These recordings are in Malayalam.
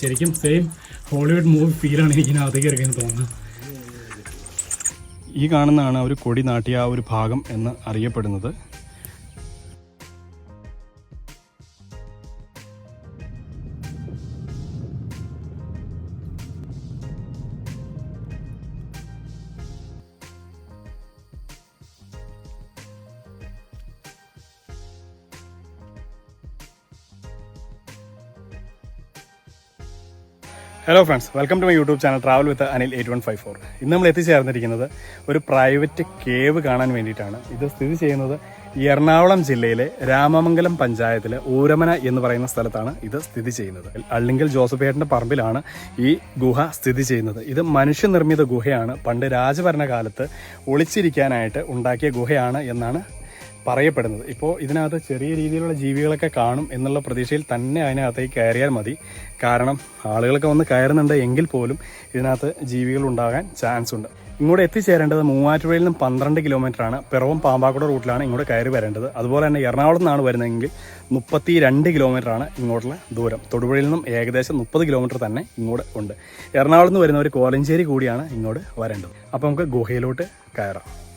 ശരിക്കും സെയിം ഹോളിവുഡ് മൂവി ഫീലാണ് എനിക്ക് അത് ഇറങ്ങിയെന്ന് തോന്നുന്നത്. ഈ കാണുന്നതാണ് ഒരു കൊടി നാട്ടിയ ആ ഒരു ഭാഗം എന്ന് അറിയപ്പെടുന്നത്. Hello friends welcome to my YouTube channel travel with Anil eight one five four ഇന്ന് നമ്മൾ എത്തിച്ചേർന്നിരിക്കുന്നത് ഒരു പ്രൈവറ്റ് കേവ് കാണാൻ വേണ്ടിയിട്ടാണ്. ഇത് സ്ഥിതി ചെയ്യുന്നത് എറണാകുളം ജില്ലയിലെ രാമമംഗലം പഞ്ചായത്തിലെ ഊരമന എന്ന് പറയുന്ന സ്ഥലത്താണ് ഇത് സ്ഥിതി ചെയ്യുന്നത്. അള്ളിങ്കൽ ജോസഫേട്ടന്റെ പറമ്പിലാണ് ഈ ഗുഹ സ്ഥിതി ചെയ്യുന്നത്. ഇത് മനുഷ്യനിർമ്മിത ഗുഹയാണ്. പണ്ട് രാജഭരണകാലത്ത് ഒളിച്ചിരിക്കാനായിട്ട് ഉണ്ടാക്കിയ ഗുഹയാണ് എന്നാണ് പറയപ്പെടുന്നത്. ഇപ്പോൾ ഇതിനകത്ത് ചെറിയ രീതിയിലുള്ള ജീവികളൊക്കെ കാണും എന്നുള്ള പ്രതീക്ഷയിൽ തന്നെ അതിനകത്തേക്ക് കയറിയാൽ മതി. കാരണം ആളുകളൊക്കെ വന്ന് കയറുന്നുണ്ട് എങ്കിൽ പോലും ഇതിനകത്ത് ജീവികൾ ഉണ്ടാകാൻ ചാൻസ് ഉണ്ട്. ഇങ്ങോട്ട് എത്തിച്ചേരേണ്ടത് മൂവാറ്റുപുഴയിൽ നിന്നും പന്ത്രണ്ട് കിലോമീറ്ററാണ് പിറവം പാമ്പാക്കുട റൂട്ടിലാണ് ഇങ്ങോട്ട് കയറി വരേണ്ടത്. അതുപോലെ തന്നെ എറണാകുളത്ത് നിന്നാണ് വരുന്നതെങ്കിൽ മുപ്പത്തി രണ്ട് കിലോമീറ്ററാണ് ഇങ്ങോട്ടുള്ള ദൂരം. തൊടുപുഴയിൽ നിന്നും ഏകദേശം മുപ്പത് കിലോമീറ്റർ തന്നെ ഇങ്ങോട്ട് ഉണ്ട്. എറണാകുളത്ത് നിന്ന് വരുന്ന ഒരു കോലഞ്ചേരി കൂടിയാണ് ഇങ്ങോട്ട് വരേണ്ടത്. അപ്പോൾ നമുക്ക് ഗുഹയിലോട്ട് കയറാം.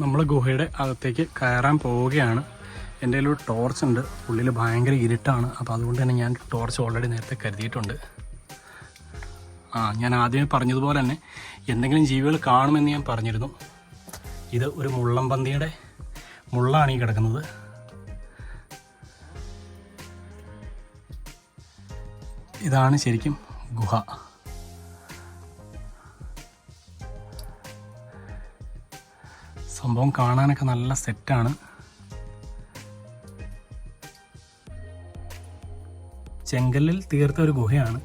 നമ്മൾ ഗുഹയുടെ അകത്തേക്ക് കയറാൻ പോവുകയാണ്. എന്റെ ഒരു ടോർച്ച് ഉണ്ട്. ഉള്ളിൽ ഭയങ്കര ഇരുട്ടാണ്. അപ്പോൾ അതുകൊണ്ട് തന്നെ ഞാൻ ടോർച്ച് ഓൾറെഡി നേരത്തെ കരുതിയിട്ടുണ്ട്. ആ ഞാൻ ആദ്യമേ പറഞ്ഞതുപോലെ തന്നെ എന്തെങ്കിലും ജീവികൾ കാണുമെന്ന് ഞാൻ പറഞ്ഞിരുന്നു. ഇത് ഒരു മുള്ളംപന്തിയുടെ മുള്ളാണ് ഈ കിടക്കുന്നത്. ഇതാണ് ശരിക്കും ഗുഹ. സംഭവം കാണാനൊക്കെ നല്ല സെറ്റാണ്. ചെങ്കല്ലിൽ തീർത്ത ഒരു ഗുഹയാണ്.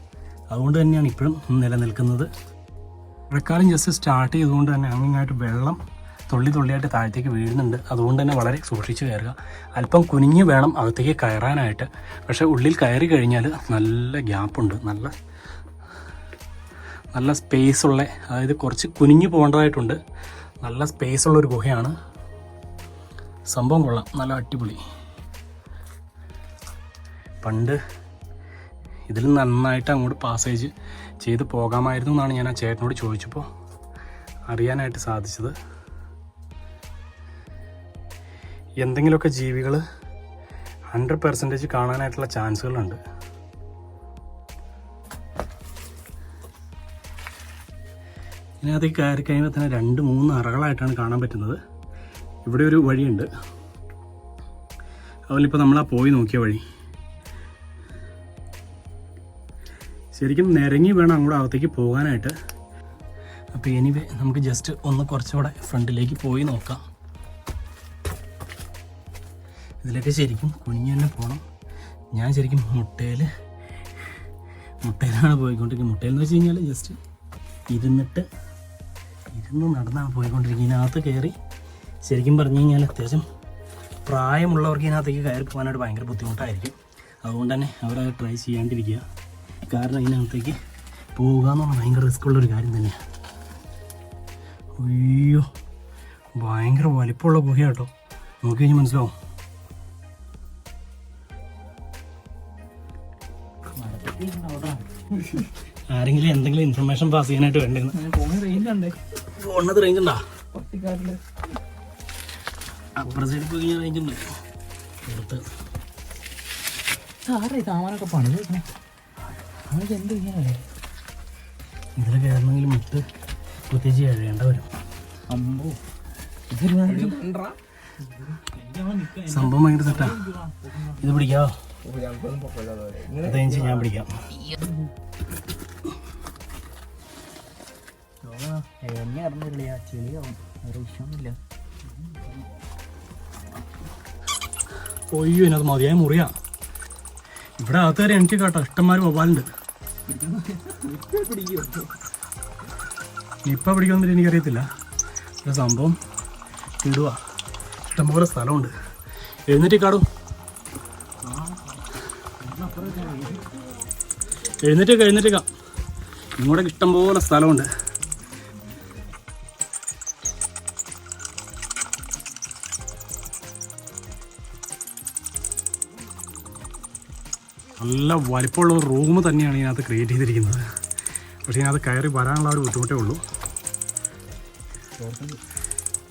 അതുകൊണ്ട് തന്നെയാണ് ഇപ്പോഴും നിലനിൽക്കുന്നത്. മഴക്കാലം ജസ്റ്റ് സ്റ്റാർട്ട് ചെയ്തുകൊണ്ട് തന്നെ അങ്ങനെയായിട്ട് വെള്ളം തുള്ളി തുള്ളിയായിട്ട് താഴത്തേക്ക് വീഴുന്നുണ്ട്. അതുകൊണ്ട് തന്നെ വളരെ സൂക്ഷിച്ച് കയറുക. അല്പം കുനിഞ്ഞ് വേണം അകത്തേക്ക് കയറാനായിട്ട്. പക്ഷേ ഉള്ളിൽ കയറി കഴിഞ്ഞാൽ നല്ല ഗ്യാപ്പുണ്ട്. നല്ല നല്ല സ്പേസ് ഉള്ള അതായത് കുറച്ച് കുനിഞ്ഞു പോകേണ്ടതായിട്ടുണ്ട്. നല്ല സ്പേസ് ഉള്ളൊരു ഗുഹയാണ്. സംഭവം കൊള്ളാം. നല്ല അടിപൊളി. പണ്ട് ഇതിൽ നന്നായിട്ട് അങ്ങോട്ട് പാസേജ് ചെയ്ത് പോകാമായിരുന്നു എന്നാണ് ഞാൻ ആ ചേട്ടനോട് ചോദിച്ചപ്പോൾ അറിയാനായിട്ട് സാധിച്ചത്. എന്തെങ്കിലുമൊക്കെ ജീവികൾ ഹൺഡ്രഡ് പെർസെന്റേജ് കാണാനായിട്ടുള്ള ചാൻസുകളുണ്ട്. ഇതിനകത്തേക്ക് കയറി കഴിയുമ്പോൾ തന്നെ രണ്ട് മൂന്ന് അറകളായിട്ടാണ് കാണാൻ പറ്റുന്നത്. ഇവിടെ ഒരു വഴിയുണ്ട്. അതുപോലെ ഇപ്പോൾ നമ്മളാ പോയി നോക്കിയ വഴി. ശരിക്കും നിരങ്ങി വേണം അങ്ങോട്ട് അകത്തേക്ക് പോകാനായിട്ട്. അപ്പോൾ എനിവേ നമുക്ക് ജസ്റ്റ് ഒന്ന് കുറച്ചുകൂടെ ഫ്രണ്ടിലേക്ക് പോയി നോക്കാം. ഇതിലൊക്കെ ശരിക്കും കുഞ്ഞു തന്നെ പോകണം ഞാൻ ശരിക്കും മുട്ടയിൽ മുട്ടയിലാണ് പോയിക്കൊണ്ടിരിക്കുന്നത്. മുട്ടയിൽ എന്ന് വെച്ച് കഴിഞ്ഞാൽ ജസ്റ്റ് ഇരുന്നിട്ട് ഇരുന്ന് നടന്നാണ് പോയിക്കൊണ്ടിരിക്കുന്നത് ഇതിനകത്ത് കയറി ശരിക്കും പറഞ്ഞു കഴിഞ്ഞാൽ അത്യാവശ്യം പ്രായമുള്ളവർക്ക് ഇതിനകത്തേക്ക് കയറി പോകാനായിട്ട് ഭയങ്കര ബുദ്ധിമുട്ടായിരിക്കും. അതുകൊണ്ട് തന്നെ അവരത് ട്രൈ ചെയ്യാണ്ടിരിക്കുക. കാരണം ഇതിനകത്തേക്ക് പോവുക എന്ന് പറഞ്ഞാൽ ഭയങ്കര റിസ്ക് ഉള്ളൊരു കാര്യം തന്നെയാണ് അയ്യോ ഭയങ്കര വലിപ്പമുള്ള ഗുഹ കേട്ടോ നോക്കി കഴിഞ്ഞാൽ മനസ്സിലാവും. ആരെങ്കിലും എന്തെങ്കിലും ഇൻഫർമേഷൻ പാസ് ചെയ്യാനായിട്ട് വേണ്ടെന്ന്. ഫോണിനകത്ത് റേഞ്ച് ഉണ്ടാ? അപ്പുറ സൈഡിൽ പോയി കഴിഞ്ഞാൽ റേഞ്ച് ഉണ്ട്. പുറത്ത് സാറേ താമരൊക്കെ പണിത് അവനൊക്കെ എന്ത് ചെയ്യാനേ ഇതിൽ കയറണമെങ്കിൽ മുട്ട് പ്രത്യേകിച്ച് കഴിയേണ്ട വരും. അമ്പോ. സംഭവം ഭയങ്കര സെറ്റാ ഇത് പിടിക്കാവോ? ഞാൻ പിടിക്കാം. എന്നെ അറിഞ്ഞില്ല? ചെളിയാവും. വേറെ വിഷയമൊന്നുമില്ല. ഒയ്യോ ഇതിനകത്ത് മതിയായ മുറിയാ. ഇവിടെ അകത്ത് വരെ എനിക്ക് കേട്ടോ. ഇഷ്ടംമാര് മൊബൈലുണ്ട് ഇപ്പൊ പിടിക്കുന്നില്ല എനിക്കറിയത്തില്ല. സംഭവം ഇടുക ഇഷ്ടംപോലെ സ്ഥലമുണ്ട്. എഴുന്നേറ്റ് കാടും. എഴുന്നേറ്റ് എഴുന്നേറ്റേക്കാം ഇങ്ങോട്ടേക്ക് ഇഷ്ടംപോലെ സ്ഥലമുണ്ട്. നല്ല വലിപ്പമുള്ള ഒരു റൂം തന്നെയാണ് ഇതിനകത്ത് ക്രിയേറ്റ് ചെയ്തിരിക്കുന്നത്. പക്ഷേ ഇതിനകത്ത് കയറി വരാനുള്ള ഒരു ബുദ്ധിമുട്ടേ ഉള്ളൂ.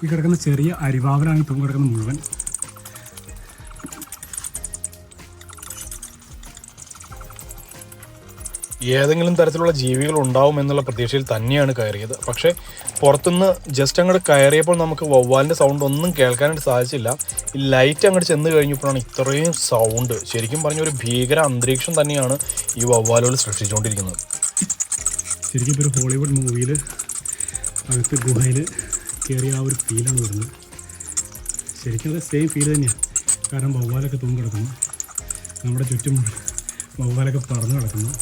ഈ കിടക്കുന്ന ചെറിയ അരിവാവലാണ് ഇപ്പം കിടക്കുന്നത് മുഴുവൻ. ഏതെങ്കിലും തരത്തിലുള്ള ജീവികൾ ഉണ്ടാവും എന്നുള്ള പ്രതീക്ഷയിൽ തന്നെയാണ് കയറിയത്. പക്ഷേ പുറത്തുനിന്ന് ജസ്റ്റ് അങ്ങോട്ട് കയറിയപ്പോൾ നമുക്ക് വവ്വാലിന്റെ സൗണ്ട് ഒന്നും കേൾക്കാനായിട്ട് സാധിച്ചില്ല. ഈ ലൈറ്റ് അങ്ങോട്ട് ചെന്ന് കഴിഞ്ഞപ്പോഴാണ് ഇത്രയും സൗണ്ട് ശരിക്കും പറഞ്ഞ ഒരു ഭീകര അന്തരീക്ഷം തന്നെയാണ് ഈ വവ്വാലുകൾ സൃഷ്ടിച്ചുകൊണ്ടിരിക്കുന്നത്. ശരിക്കും ഒരു ഹോളിവുഡ് മൂവിയിൽ അകത്ത് ഗുഹയിൽ കയറിയ ആ ഒരു ഫീലാണ് വരുന്നത്. ശരിക്കും അത് സെയിം ഫീൽ തന്നെയാണ് കാരണം വവ്വാലൊക്കെ തൂങ്ങി കിടക്കുന്നു നമ്മുടെ ചുറ്റും വവ്വാലൊക്കെ പറന്ന് കിടക്കുന്നു.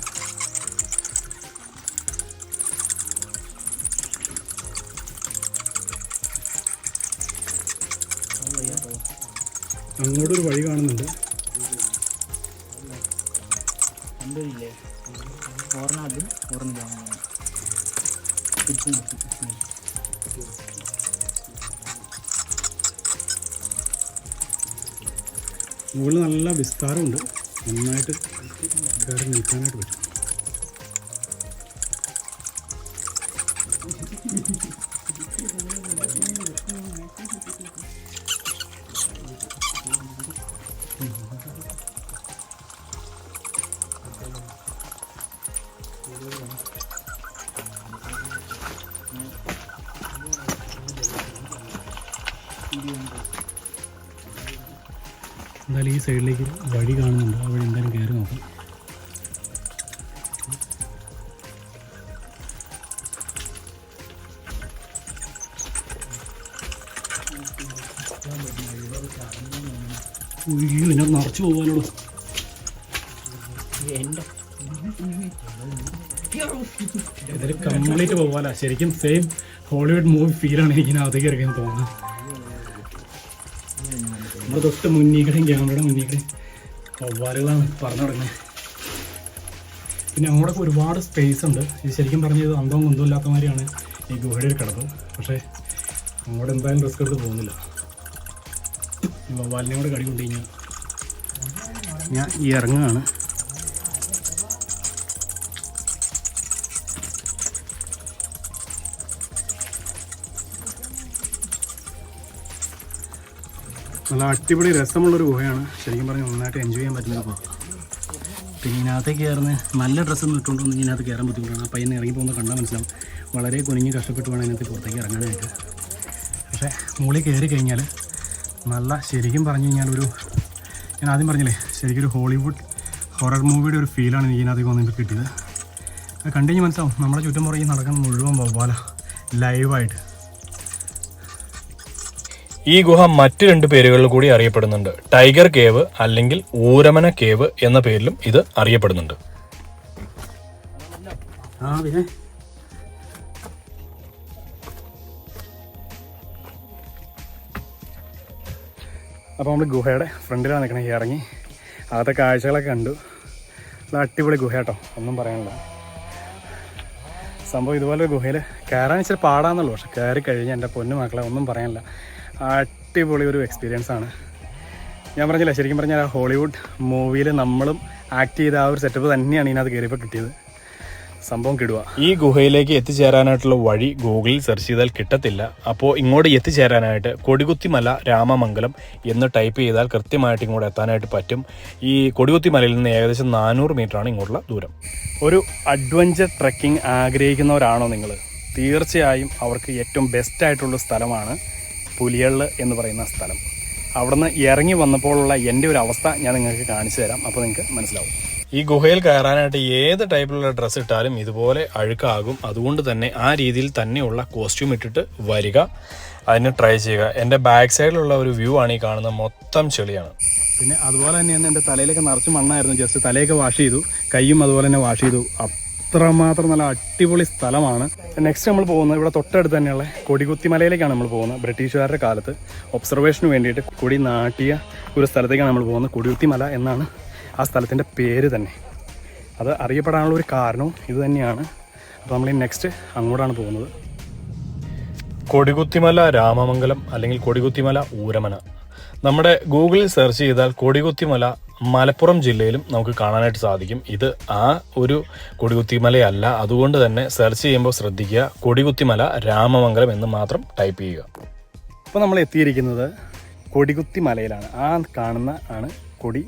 അങ്ങോട്ടൊരു വഴി കാണുന്നുണ്ട്. ഓർണ അതും ഓർണ. മുകളിൽ നല്ല വിസ്താരമുണ്ട്. നന്നായിട്ട് കയറി നിൽക്കാനായിട്ട് പറ്റും. എന്തായാലും ഈ സൈഡിലേക്ക് വഴി കാണുന്നുണ്ട്. വഴി എന്തായാലും കയറി നോക്കാം. ഉയ്യോ നിറച്ച് പോകാനുള്ളൂ എന്റെ ഇതിൽ കംപ്ലീറ്റ് പോകാല ശരിക്കും സെയിം ഹോളിവുഡ് മൂവി ഫീലാണ് എനിക്കിനകത്തേക്ക് ഇറങ്ങിയെന്ന് തോന്നുന്നത്. നമ്മുടെ തൊട്ട് മുന്നീക്കടയും ക്യാമറയുടെ മുന്നീക്കടയും വവ്വാലുകളാണ് പറഞ്ഞു തുടങ്ങുന്നത്. പിന്നെ അങ്ങോട്ടൊക്കെ ഒരുപാട് സ്പേസ് ഉണ്ട്. ഇത് ശരിക്കും പറഞ്ഞത് അന്തവും കുന്തവും ഇല്ലാത്ത മാതിരിയാണ് ഈ ഗുഹയുടെ ഒരു കിടപ്പ്. പക്ഷേ അങ്ങോട്ട് എന്തായാലും റിസ്ക് എടുത്ത് പോകുന്നില്ല. വവ്വാലിനെ കൂടെ കടി കൊണ്ടു കഴിഞ്ഞാൽ ഞാൻ ഈ ഇറങ്ങുകയാണ്. നല്ല അടിപൊളി രസമുള്ളൊരു ഗുഹയാണ്. ശരിക്കും പറഞ്ഞാൽ നന്നായിട്ട് എൻജോയ് ചെയ്യാൻ പറ്റുന്ന ഗുഹ. പിന്നെ ഇതിനകത്തേക്ക് കയറുന്ന നല്ല ഡ്രസ്സൊന്നും ഇട്ടുകൊണ്ടൊന്നും ഇതിനകത്ത് കയറാൻ ബുദ്ധിമുട്ടാണ്. ആ പയ്യനെ ഇറങ്ങി പോകുന്നത് കണ്ടാൽ മനസ്സിലാവും. വളരെ കുനിഞ്ഞ് കഷ്ടപ്പെട്ട് വേണം ഇതിനകത്ത് പുറത്തേക്ക് ഇറങ്ങാനായിട്ട്. പക്ഷേ മുകളിൽ കയറി കഴിഞ്ഞാൽ നല്ല ശരിക്കും പറഞ്ഞു കഴിഞ്ഞാൽ ഒരു ഞാൻ ആദ്യം പറഞ്ഞില്ലേ ശരിക്കും ഒരു ഹോളിവുഡ് ഹൊറർ മൂവിയുടെ ഒരു ഫീലാണ് എനിക്ക് ഇതിനകത്തേക്ക് വന്നിട്ട് കിട്ടിയത്. അത് കണ്ടു കഴിഞ്ഞാൽ മനസ്സിലാവും നമ്മുടെ ചുറ്റും പുറകെ നടക്കുന്ന മുഴുവൻ വവ്വാല ലൈവായിട്ട് ഈ ഗുഹ മറ്റു രണ്ട് പേരുകളിൽ കൂടി അറിയപ്പെടുന്നുണ്ട്. ടൈഗർ കേവ് അല്ലെങ്കിൽ ഊരമന കേവ് എന്ന പേരിലും ഇത് അറിയപ്പെടുന്നുണ്ട്. അപ്പോൾ നമ്മൾ ഗുഹയുടെ ഫ്രണ്ടിലാണ് നിൽക്കണേ ഇറങ്ങി. അകത്തെ കാഴ്ചകളൊക്കെ കണ്ടു. നല്ല അടിപൊളി ഗുഹ കേട്ടോ ഒന്നും പറയാനില്ല. സംഭവം ഇതുപോലെ ഗുഹയിൽ കയറാൻ ഇച്ചിരി പാടാന്നുള്ളൂ പക്ഷെ കയറി കഴിഞ്ഞാൽ എന്റെ പൊന്നു മക്കളെ ഒന്നും പറയാനില്ല. അടിപൊളി ഒരു എക്സ്പീരിയൻസ് ആണ്. ഞാൻ പറഞ്ഞില്ല ശരിക്കും പറഞ്ഞാൽ ആ ഹോളിവുഡ് മൂവിയിൽ നമ്മളും ആക്ട് ചെയ്ത ആ ഒരു സെറ്റപ്പ് തന്നെയാണ് ഇതിനകത്ത് കയറിയപ്പോൾ കിട്ടിയത്. സംഭവം കിടുക ഈ ഗുഹയിലേക്ക് എത്തിച്ചേരാനായിട്ടുള്ള വഴി ഗൂഗിളിൽ സെർച്ച് ചെയ്താൽ കിട്ടത്തില്ല. അപ്പോൾ ഇങ്ങോട്ട് എത്തിച്ചേരാനായിട്ട് കൊടികുത്തിമല രാമമംഗലം എന്ന് ടൈപ്പ് ചെയ്താൽ കൃത്യമായിട്ട് ഇങ്ങോട്ട് എത്താനായിട്ട് പറ്റും. ഈ കൊടികുത്തിമലയിൽ നിന്ന് ഏകദേശം നാനൂറ് മീറ്ററാണ് ഇങ്ങോട്ടുള്ള ദൂരം. ഒരു അഡ്വഞ്ചർ ട്രക്കിംഗ് ആഗ്രഹിക്കുന്നവരാണോ നിങ്ങൾ? തീർച്ചയായും അവർക്ക് ഏറ്റവും ബെസ്റ്റ് ആയിട്ടുള്ള സ്ഥലമാണ് പുലിയള്ള് എന്ന് പറയുന്ന സ്ഥലം. അവിടുന്ന് ഇറങ്ങി വന്നപ്പോഴുള്ള എന്റെ ഒരു അവസ്ഥ ഞാൻ നിങ്ങൾക്ക് കാണിച്ചു തരാം. അപ്പോൾ നിങ്ങൾക്ക് മനസ്സിലാവും. ഈ ഗുഹയിൽ കയറാനായിട്ട് ഏത് ടൈപ്പിലുള്ള ഡ്രസ്സ് ഇട്ടാലും ഇതുപോലെ അഴുക്കാകും. അതുകൊണ്ട് തന്നെ ആ രീതിയിൽ തന്നെയുള്ള കോസ്റ്റ്യൂം ഇട്ടിട്ട് വരിക അതിന് ട്രൈ ചെയ്യുക. എന്റെ ബാക്ക് സൈഡിലുള്ള ഒരു വ്യൂ ആണ് ഈ കാണുന്നത്. മൊത്തം ചെളിയാണ്. പിന്നെ അതുപോലെ തന്നെയാണ് എന്റെ തലയിലൊക്കെ നിറച്ച് മണ്ണായിരുന്നു. ജസ്റ്റ് തലയൊക്കെ വാഷ് ചെയ്തു. കൈയും അതുപോലെ തന്നെ വാഷ് ചെയ്തു. അത്രമാത്രം നല്ല അടിപൊളി സ്ഥലമാണ്. നെക്സ്റ്റ് നമ്മൾ പോകുന്നത് ഇവിടെ തൊട്ടടുത്ത് തന്നെയുള്ള കൊടികുത്തി മലയിലേക്കാണ് നമ്മൾ പോകുന്നത്. ബ്രിട്ടീഷുകാരുടെ കാലത്ത് ഒബ്സർവേഷന് വേണ്ടിയിട്ട് കൊടി നാട്ടിയ ഒരു സ്ഥലത്തേക്കാണ് നമ്മൾ പോകുന്നത്. കൊടികുത്തി മല എന്നാണ് ആ സ്ഥലത്തിന്റെ പേര് തന്നെ. അത് അറിയപ്പെടാനുള്ള ഒരു കാരണവും ഇത് തന്നെയാണ്. അപ്പോൾ നമ്മൾ ഈ നെക്സ്റ്റ് അങ്ങോട്ടാണ് പോകുന്നത്. കൊടികുത്തിമല രാമമംഗലം അല്ലെങ്കിൽ കൊടികുത്തിമല ഊരമന. നമ്മുടെ ഗൂഗിളിൽ സെർച്ച് ചെയ്താൽ കൊടികുത്തിമല മലപ്പുറം ജില്ലയിലും നമുക്ക് കാണാനായിട്ട് സാധിക്കും. ഇത് ആ ഒരു കൊടികുത്തിമലയല്ല. അതുകൊണ്ട് തന്നെ സെർച്ച് ചെയ്യുമ്പോൾ ശ്രദ്ധിക്കുക. കൊടികുത്തിമല രാമമംഗലം എന്ന് മാത്രം ടൈപ്പ് ചെയ്യുക. ഇപ്പോൾ നമ്മൾ എത്തിയിരിക്കുന്നത് കൊടികുത്തി മലയിലാണ് ആ കാണുന്ന ആണ് കൊടി.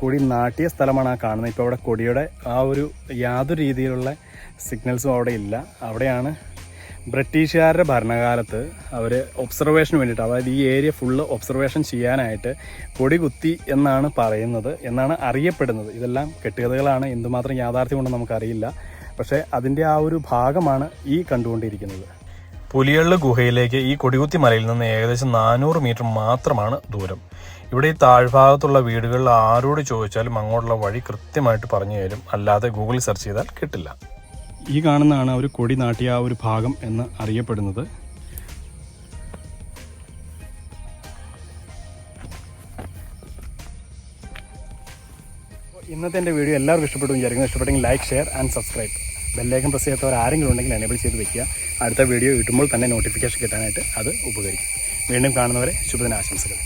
കൊടി നാട്ടിയ സ്ഥലമാണ് ആ കാണുന്നത്. ഇപ്പോൾ അവിടെ കൊടിയുടെ ആ ഒരു യാതൊരു രീതിയിലുള്ള സിഗ്നൽസും അവിടെ ഇല്ല. അവിടെയാണ് ബ്രിട്ടീഷുകാരുടെ ഭരണകാലത്ത് അവർ ഒബ്സർവേഷന് വേണ്ടിയിട്ട് അതായത് ഈ ഏരിയ ഫുള്ള് ഒബ്സർവേഷൻ ചെയ്യാനായിട്ട് കൊടി കുത്തി എന്നാണ് പറയുന്നത് എന്നാണ് അറിയപ്പെടുന്നത്. ഇതെല്ലാം കെട്ടുകഥകളാണ് എന്തുമാത്രം യാഥാർത്ഥ്യമുണ്ടെന്ന് നമുക്കറിയില്ല. പക്ഷേ അതിന്റെ ആ ഒരു ഭാഗമാണ് ഈ കണ്ടുകൊണ്ടിരിക്കുന്നത്. പുലിയള്ള് ഗുഹയിലേക്ക് ഈ കൊടികുത്തി മലയിൽ നിന്ന് ഏകദേശം നാനൂറ് മീറ്റർ മാത്രമാണ് ദൂരം. ഇവിടെ ഈ താഴ്ഭാഗത്തുള്ള വീടുകളിൽ ആരോട് ചോദിച്ചാലും അങ്ങോട്ടുള്ള വഴി കൃത്യമായിട്ട് പറഞ്ഞു തരും. അല്ലാതെ ഗൂഗിളിൽ സെർച്ച് ചെയ്താൽ കിട്ടില്ല. ഈ കാണുന്നതാണ് ഒരു കൊടി നാട്ടിയ ആ ഒരു ഭാഗം എന്ന് അറിയപ്പെടുന്നത്. ഇന്നത്തെ എന്റെ വീഡിയോ എല്ലാവർക്കും ഇഷ്ടപ്പെട്ടു വിചാരിക്കുന്നു. ഇഷ്ടപ്പെട്ടെങ്കിൽ ലൈക്ക് ഷെയർ ആൻഡ് സബ്സ്ക്രൈബ് ബെല്ലേഖം പ്രസ് ചെയ്യാത്തവർ ആരെങ്കിലും ഉണ്ടെങ്കിൽ എനേബിൾ ചെയ്ത് വെക്കുക. അടുത്ത വീഡിയോ കിട്ടുമ്പോൾ തന്നെ നോട്ടിഫിക്കേഷൻ കിട്ടാനായിട്ട് അത് ഉപകരിക്കും. വീണ്ടും കാണുന്നവരെ ശുഭദിന ആശംസകൾ